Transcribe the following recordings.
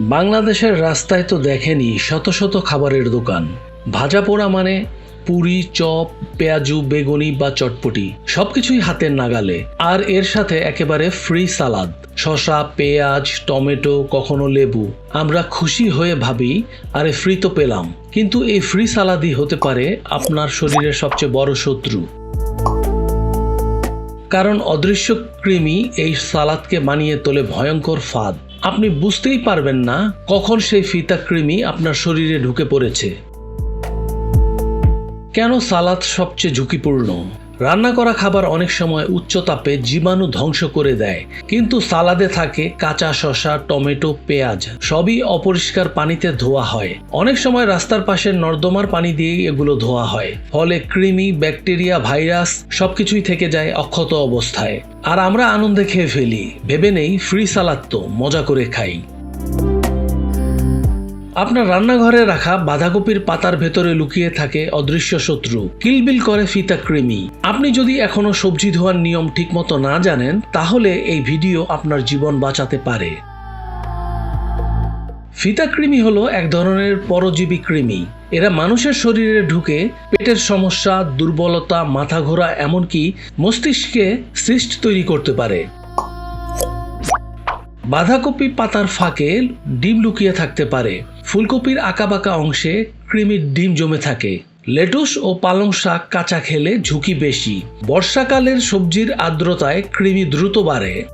বাংলাদেশের রাস্তায় তো দেখেনি শত শত খাবারের দোকান। ভাজা পোড়া মানে পুরি, চপ, পেঁয়াজু, বেগুনি বা চটপটি, সবকিছুই হাতের নাগালে। আর এর সাথে একেবারে ফ্রি সালাদ শশা পেঁয়াজ, টমেটো, কখনো লেবু। আমরা খুশি হয়ে ভাবি, আরে ফ্রি তো পেলাম। কিন্তু এই ফ্রি সালাদই হতে পারে আপনার শরীরের সবচেয়ে বড় শত্রু। কারণ অদৃশ্য কৃমি এই সালাদকে বানিয়ে তোলে ভয়ঙ্কর ফাঁদ। আপনি বুঝতেই পারবেন না কখন সেই ফিতা কৃমি আপনার শরীরে ঢুকে পড়েছে। কেন সালাদ সবচেয়ে ঝুঁকিপূর্ণ? রান্না করা খাবার অনেক সময় উচ্চ তাপে জীবাণু ধ্বংস করে দেয়। কিন্তু সালাদে থাকে কাঁচা শসা, টমেটো, পেঁয়াজ, সবই অপরিষ্কার পানিতে ধোয়া হয়। অনেক সময় রাস্তার পাশের নর্দমার পানি দিয়েই এগুলো ধোয়া হয়। ফলে কৃমি, ব্যাকটেরিয়া, ভাইরাস সবকিছুই থেকে যায় অক্ষত অবস্থায়। আর আমরা আনন্দে খেয়ে ফেলি। ভেবে নেই, ফ্রি সালাদ তো, মজা করে খাই। আপনার রান্নাঘরে রাখা বাঁধাকপির পাতার ভেতরে লুকিয়ে থাকে অদৃশ্য শত্রু। কিলবিল করে ফিতা কৃমি। আপনি যদি এখনও সবজি ধোয়ার নিয়ম ঠিকমতো না জানেন, তাহলে এই ভিডিও আপনার জীবন বাঁচাতে পারে। ফিতা কৃমি হলো এক ধরনের পরজীবী কৃমি। এরা মানুষের শরীরে ঢুকে পেটের সমস্যা, দুর্বলতা, মাথা ঘোরা, এমনকি মস্তিষ্কে সৃষ্ট তৈরি করতে পারে। বাঁধাকপি পাতার ফাঁকে ডিম লুকিয়ে থাকতে পারে। ফুলকপির আঁকাবাঁকা অংশে কৃমির ডিম জমে থাকে। লেটুস ও পালং শাক কাঁচা খেলে ঝুঁকি বেশি। বর্ষাকালের সবজির আর্দ্রতায় কৃমি দ্রুত বাড়ে।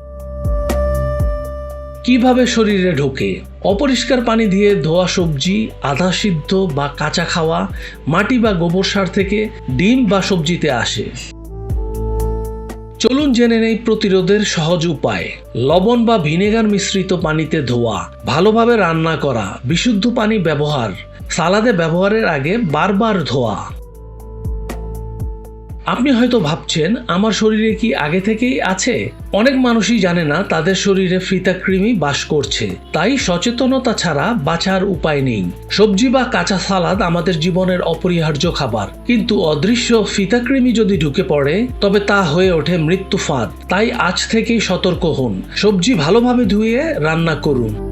কীভাবে শরীরে ঢোকে? অপরিষ্কার পানি দিয়ে ধোয়া সবজি, আধা সিদ্ধ বা কাঁচা খাওয়া, মাটি বা গোবর সার থেকে ডিম বা সবজিতে আসে। চলুন জেনে নেই প্রতিরোধের সহজ উপায়। লবণ বা ভিনেগার মিশ্রিত পানিতে ধোয়া, ভালোভাবে রান্না করা, বিশুদ্ধ পানি ব্যবহার, সালাদে ব্যবহারের আগে বারবার ধোয়া। আপনি হয়তো ভাবছেন, আমার শরীরে কি আগে থেকেই আছে? অনেক মানুষই জানে না তাদের শরীরে ফিতা বাস করছে। তাই সচেতনতা ছাড়া বাঁচার উপায় নেই। সবজি বা কাঁচা সালাদ আমাদের জীবনের অপরিহার্য খাবার। কিন্তু অদৃশ্য ফিতা যদি ঢুকে পড়ে, তবে তা হয়ে ওঠে মৃত্যু ফাঁদ। তাই আজ থেকেই সতর্ক হন। সবজি ভালোভাবে ধুয়ে রান্না করুন।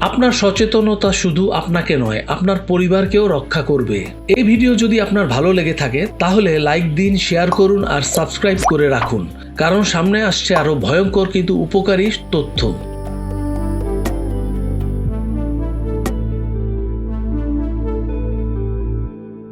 আপনার সচেতনতা শুধু আপনাকে নয়, আপনার পরিবারকেও রক্ষা করবে। এই ভিডিও যদি আপনার ভালো লেগে থাকে, তাহলে লাইক দিন, শেয়ার করুন আর সাবস্ক্রাইব করে রাখুন। কারণ সামনে আসছে আরও ভয়ঙ্কর কিন্তু উপকারী তথ্য।